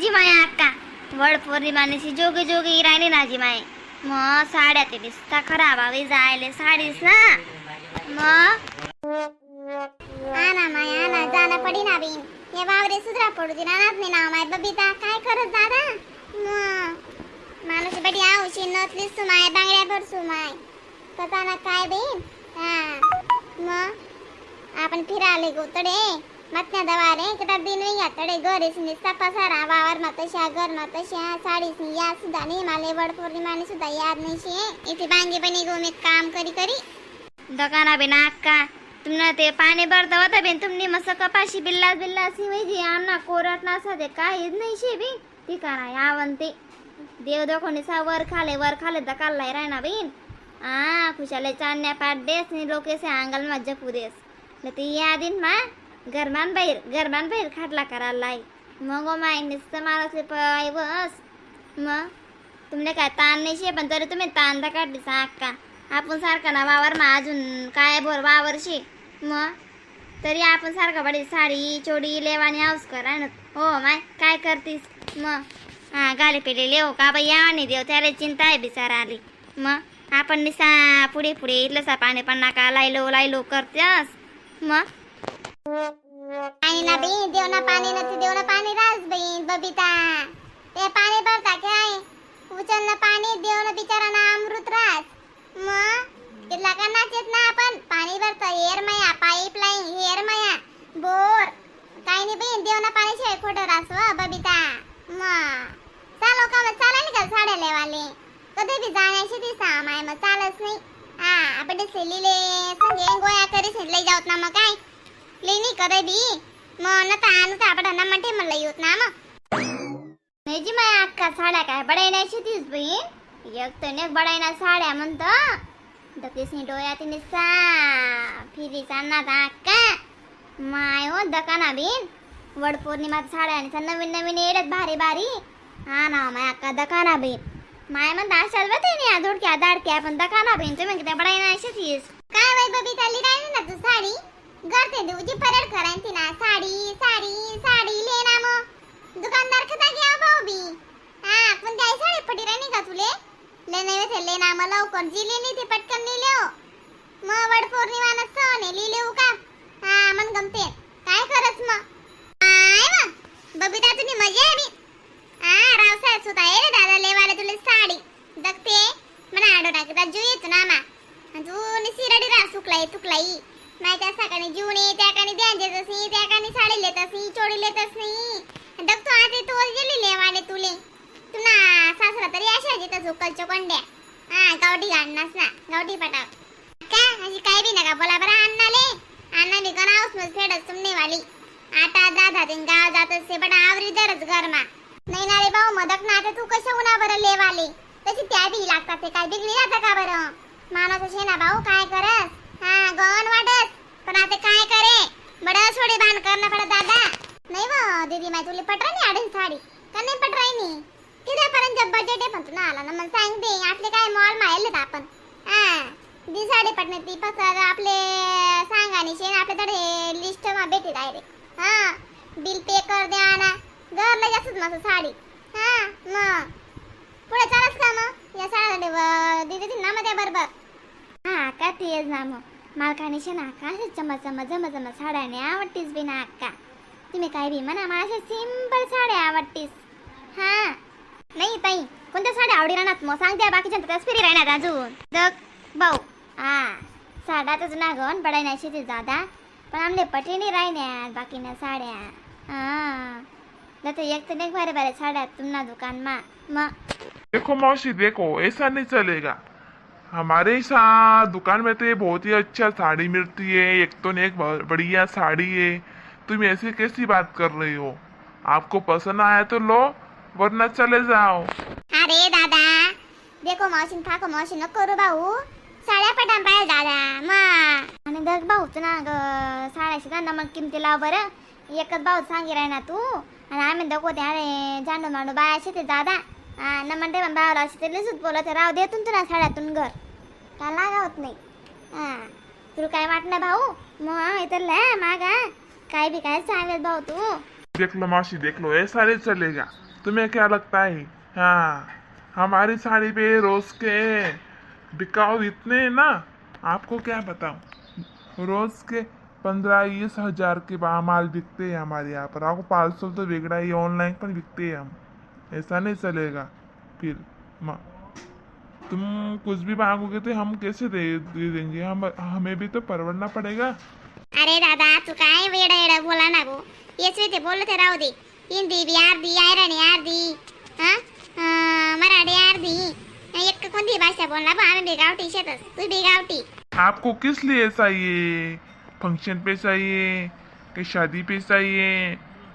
जी माया अक्का वड पौर्णिमानेशी जोगी जोगी राहिली ना जी माय मग साड्या ते दिसता खराब हवी जायले साडीस ना. मग? आना माया आना जाना पडी ना बीन. हे वावरे सुधरा पडू दे ना नाही ना माय बबिता. काय करत दादा? मग? माणूस बडी आवशी नसलीस तू माय बांगड्या भरसू माय कसा ना काय बीन? हा. मग? आपण फिराले गोतडे. मत्या दवारे कटा दिन या तडे घरेस निस्ता पसारा वावर मा तशा घर मा तशा साडीस नि या सुद्धा नाही माले वड पौर्णिमाने सुद्धा याद नाही शे. इथे बांगे बनी गो मी काम करी करी. दकाना बिना अक्का तुमनं ते पाणी भरता होता बेन तुमनी मस्त कपाशी बिल्ला बिल्ला सी वैजी आमना कोरट ना साधे काय नाही शे बी. ती करा यावन ते देव दोखोनी सा वर खाले वर खाले दकाललाय रायना बीन. आ खुशाले चांदण्या पाट देस नि लोकेसे आंगल मा जपू देस. न ती यादीन मा घरमान बाहेर घरमान बाहेर खाटला करायला लाई मग ओ माय नुसतं मला पाय बस. मग? तुमने काय ताण नाही शे पण तरी तुम्ही ताण दा काढली सा आपण सारखा ना वावर मा अजून काय भर वावर शे मग? तरी आपण सारखा बडी साडी चोडी लेवानी हाऊस करा ना? हो माय काय करतीस? मग? हा गाले पेले लेव का बाई? आणि देव त्याला चिंता आहे बिचारा आली मग? आपण निसा पुढे पुढे इथलं सा पाणी पण नाका लायलो लायलो करतेस मग? आई ना बी देवना पाणी नती देवना पाणी रास बहीण बबिता. ते पाणी भरता काय उचल ना पाणी देवना बिचारा ना अमृत रास मग तिथला का नाचेत ना आपण. पाणी भरता हेर माया पाईपलाईन हेर माया. बोर. काही नाही बहीण देवना पाणी शिवाय खोटं रास बबिता. मग चालो हो का मग? चाला का साड्या लेवाले. कधी बी जाण्याशी दिसा माय मग चालच नाही. हा आपण ते संगे गोया करी लई जाऊत ना मग काय? लेनी करे बी मग न तान तर आपण ना म्हणते मला येत ना मग नाही जी माय अक्का साड्या काय बडायण्याची तीच बहीण एक तर एक बडायना साड्या म्हणत दकीसनी डोळ्यात निसा फिरी चालणार अक्का माय हो दकाना बीन वड पौर्णिमात साड्या आणि नवीन नवीन येडत भारी भारी हा ना माय अक्का दकाना बीन माय म्हणता अशाच ते नाही धोडक्या दाडक्या पण दकाना बीन तुम्ही किती बडायना अशीच काय बाई बबी चालली ना तू साडी करते देऊची परेड करायची तिना साडी साडी साडी ले ना मग. दुकानदार खता घ्या भाऊ बी. हा पण त्या साडी पटी राणी का तुले? ले नाही थे ले ना मग लवकर. जी लेनी ती पटकन नेले हो. मग वड पौर्णिमा नसतं ने लिहिले हो का? हा मन गमते काय करस मग काय मग बबिता तुझी मजा आहे बी हा रावसाहेब सुद्धा ये रे दादा लेवाले तुले साडी दखते मला आडो टाकता जीव येतो ना मा तू निसिरडी रा सुकलाई तुकलाई नाही त्या सकाळी जीवन ये त्या कानी ध्यान देत असी त्या कानी साडी लेत असी चोडी लेत असी दग तू आता तोल गेली लेवाले तुले. तुला सासरा तरी अशा जिथं झोकल चोकंड्या हा गावठी गाडनास ना गावठी पटाव. काय अशी काय बी नका बोला बरं अण्णाले. अण्णा बी गण हाऊसमध्ये फेडच तुमने वाली. आता दादा दिन गाव जात असते पण आवरी दरच गरमा नाही ना रे भाऊ मदक ना आता तू कशा उन्हा बरं लेवाले तशी त्या बी लागतात ते काय बिगडी जातं का बरं? माणूस असे ना भाऊ काय करस हा गण वाटस पण आता काय करे? बड सोडे बांध करणं पडत दादा. नाही व दीदी माय तुला पटरा नाही आडीन साडी? का नाही पटराय नी किती पर्यंत बजेट आहे पण तुला ना आला ना मग सांगते. आपले काय मॉल मायलेत आपण. हा दी साडी पटणे ती पसर आपले सांगानी शेन आपल्याकडे लिस्ट मा भेटे डायरेक्ट हा बिल पे कर द्या ना घरला जास्तच माझं साडी. हा मग. पुढे चालस का मग? या साड्या दीदी ना मध्ये बरोबर. हा का तेच ना मग मालकाने नाका असे चमच चमच जम साड्याने आवडतीस बी ना अक्का. तुम्ही काय बी म्हणा मला अशा सिंपल साड्या आवडतीस. हा. नाही ताई कोणत्या साड्या आवडी राहणार? मग सांगते बाकीच्या त्याच फिरी राहणार अजून. दग भाऊ. हा. साड्यातच ना गण पडाय नाही शेती दादा पण आमले पटीने राहण्यात बाकीना साड्या. हा. तर एक तर एक भारी भारी साड्या तुम्हाला दुकान मा. मग देखो मौसी देखो ऐसा नहीं चलेगा. हमारे यहाँ दुकान में तो ये बहुत ही अच्छा साड़ी मिलती है एक तो एक बढ़िया साड़ी है। तुम ऐसी कैसी बात कर रही हो? आपको पसंद आया तो लो वरना चले जाओ। अरे दादा देखो मावशीन फाको मावशी नको करू भाऊ साड्या पटान पाहिजे दादा मग आणि बघ भाऊ ना ग साड्याशी ना मग किमती लाव बरं एकच भाऊ सांगी राही ना तू। आणि आम्ही दगो ते जाणू जांडू मांडू बायाशी ते दादा। नमन न म्हणते पण भावाला अशी ते लिसूच बोलत राव देतून तुला साड्यातून घर। का लागावत नाही. तुला काय वाटलं भाऊ? मग इथं मागा. काय बी काय सांगत भाऊ तू. देख लो मासी देख लो ऐसा नहीं चलेगा तुम्हें क्या लगता है हाँ. हमारी साड़ी पे रोज के बिकाऊ इतने हैं ना. आपको क्या बताऊं? रोज के पंद्रह बीस हजार के बा- माल बिकते हैं हमारे यहाँ पर। आपको पार्सल तो बिगड़ा ही ऑनलाइन पर बिकते हैं हम। ऐसा नहीं चलेगा। फिर माँ। तुम कुछ भी मांगोगे तो हम कैसे दे, दे देंगे? हम हमें भी तो परवड़ना पड़ेगा। अरे दादा तू काय वेडा वेडा बोला ना गो येच ते बोलत आहे, राहू दे हिंदी बी अर्धी आयराणी अर्धी हा? अं, मराठी अर्धी एक कोणती भाषा बोलला बा आम्ही गावठी शेतच तू बी गावठी। आपको किस लिए चाहिए? फ़ंक्शन पे चाहिए कि शादी पे चाहिए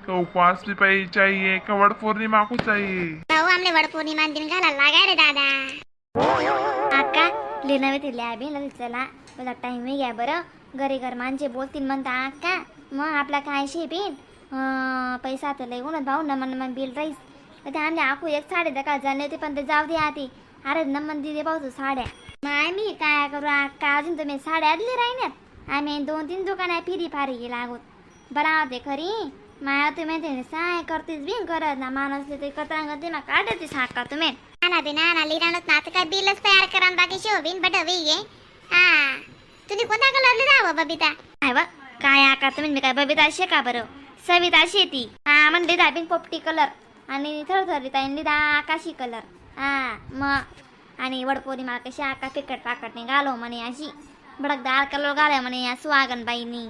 कि उपवास पे चाहिए कि वड़ पूर्णिमा को चाहिए? भाऊ आमले वड पौर्णिमा दिन घालायला लागा रे दादा। अक्का लिहिणं ती लॅबी ना चला तुझा टाइम घ्या बरं. घरी घर माणसे बोलतील म्हणता आका. मग आपला काय शेपीन पैसा तर लय उन्हात भाऊ नमन नमन बिल राहीस. ते आणले आखू एक साडे दका झाले होते पण ते जाऊ दे आधी. अरे नमन दिले भाऊ तू साड्या. माय मी काय करू अक्का अजून तुम्ही साड्या दिली राहिल्यात. आम्ही दोन तीन दुकान फिरी फारी गेला आहोत बरं होते खरी. माया तुम्ही ते साय करतेस बिन करत ना माणूस ते कचरा करते ना काढते साका तुम्ही. बी ना आता काय बिलच तयार करा बाकी शो बिन बट वे हा तुम्ही कोणत्या कलर लिहा बबिता काय व काय आका तुम्ही मी काय बबिता असे का बरं सविता शेती हा म्हणते दाबीन पोपटी कलर आणि थरथरी ताईन लिदा आकाशी कलर हा मग आणि वडपोरी कशी आका फिकट पाकटने घालो म्हणे अशी भडकदार कलर घालाय म्हणे या सुहागन बाईनी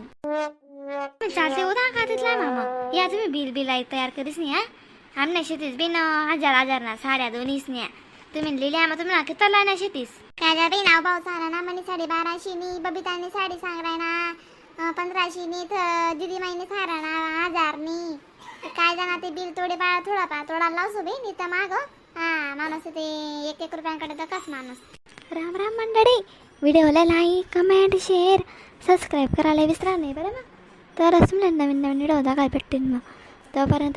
चालते उदा का तिथला मामा या तुम्ही बिल बिल आई तयार करीस नाही हा आमने शेतीस बिन हजार हजार ना साड्या दोन्हीच न्या तुम्ही लिहिल्या मग तुम्ही किती ना शेतीस काय जा बाई नाव भाऊ सांगा ना म्हणे साडे बाराशे नी बबिताने साडी सांगराय ना पंधराशे नी तर दिदी माईने सारा ना हजार नी काय जाणार ते बिल थोडे बा थोडा पा थोडा लावसो बे नी तर माग हा माणूस ते एक एक रुपयांकडे तर कस माणूस राम राम मंडळी व्हिडिओला लाईक कमेंट शेअर सबस्क्राईब करायला विसरा नाही बरं मग तरच मला नवीन नवीन व्हिडिओ दाखवायला भेटतील मग तोपर्यंत